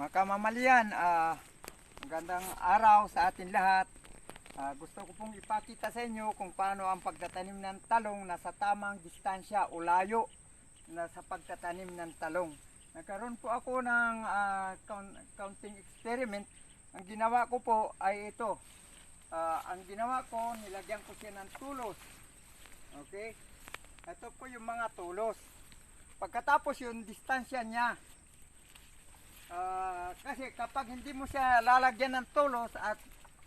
Mga kamamalian, ah, magandang araw sa atin lahat. Ah, gusto ko pong ipakita sa inyo kung paano ang pagtatanim ng talong na sa tamang distansya o layo na sa pagtatanim ng talong. Nagkaroon po ako ng count- counting experiment. Ang ginawa ko po ay ito. Ah, ang ginawa ko, nilagyan ko siya ng tulos. Okay? Ito po yung mga tulos. Pagkatapos yung distansya niya, Ah, kasi kapag hindi mo siya lalagyan ng tulos at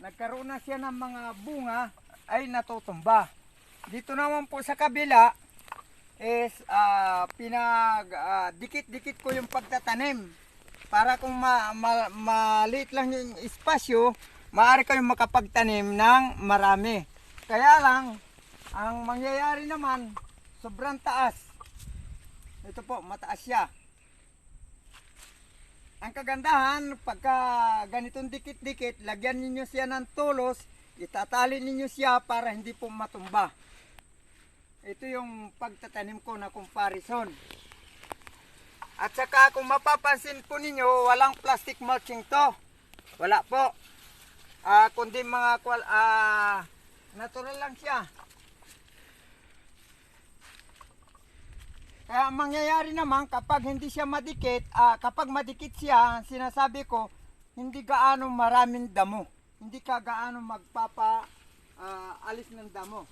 nagkaroon na siya ng mga bunga, ay natutumba. Dito naman po sa kabila is ah, pinag ah, dikit-dikit ko yung pagtatanim para kung ma, ma, maliit lang yung espasyo, maaari kayong makapagtanim ng marami. Kaya lang, ang mangyayari naman, sobrang taas. Ito po, mataas siya. Ang kagandahan, pagka ganitong dikit-dikit, lagyan ninyo siya ng tulos, itatali ninyo siya para hindi po matumba. Ito yung pagtatanim ko na comparison. At saka kung mapapansin po ninyo, walang plastic mulching to. Wala po. Ah, kundi mga ah, natural lang siya. Kaya ang mangyayari naman kapag hindi siya madikit, ah, kapag madikit siya, sinasabi ko, hindi gaano maraming damo. Hindi ka gaano magpapa ah, alis ng damo.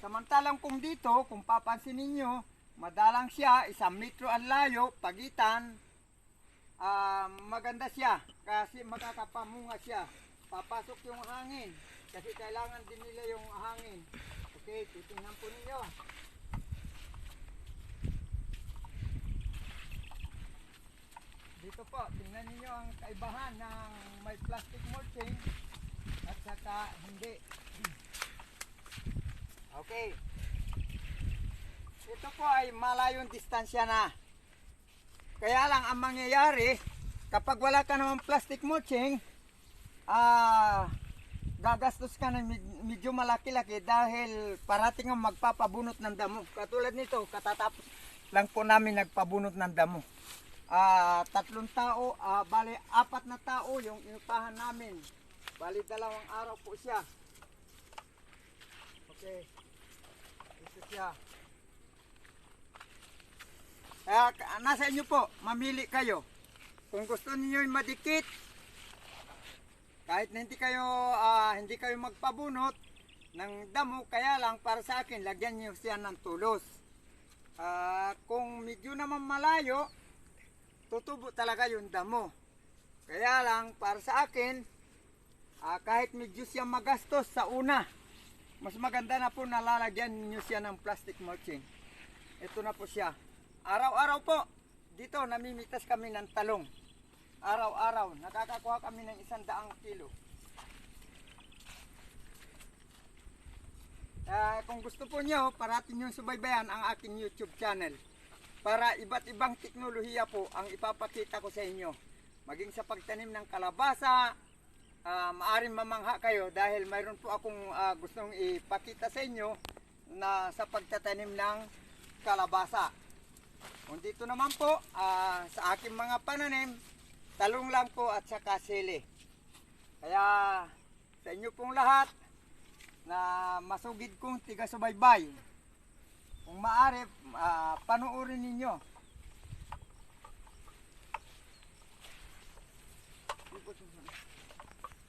Samantalang kung dito, kung papansin ninyo, madalang siya, isang metro ang layo, pagitan, ah, maganda siya kasi makakapamunga siya. Papasok yung hangin kasi kailangan din nila yung hangin. Okay, titingnan po ninyo. Dito po, tingnan niyo ang kaibahan ng may plastic mulching at saka hindi. Okay. Ito po ay malayong distansya na. Kaya lang ang mangyayari, kapag wala ka naman plastic mulching, ah, gagastos ka ng med- medyo malaki-laki dahil parating ang magpapabunot ng damo. Katulad nito, katatapos lang po namin nagpabunot ng damo. Ah, tatlong tao, ah, bali apat na tao yung inupahan namin. Bali dalawang araw po siya. Okay. Ito siya. Ka- nasa inyo po, mamili kayo. Kung gusto niyo yung madikit, kahit na hindi kayo ah, hindi kayo magpabunot ng damo, kaya lang para sa akin, lagyan niyo siya ng tulos. Ah, kung medyo naman malayo, tutubo talaga yung damo. Kaya lang, para sa akin, ah, kahit medyo siya magastos sa una, mas maganda na po nalalagyan niyo siya ng plastic mulching. Ito na po siya. Araw-araw po, dito namimitas kami ng talong. Araw-araw, nakakakuha kami ng isang daang kilo. Ah, kung gusto po nyo, parating nyo subaybayan ang aking YouTube channel para iba't ibang teknolohiya po ang ipapakita ko sa inyo. Maging sa pagtanim ng kalabasa, ah, maaring mamangha kayo dahil mayroon po akong ah, gustong ipakita sa inyo na sa pagtatanim ng kalabasa. Kung dito naman po, ah, sa aking mga pananim, talong lang po at saka sili. Kaya sa inyo pong lahat na masugid kong tiga subaybay, kung maaari, ah, uh, panuorin ninyo. Thank you.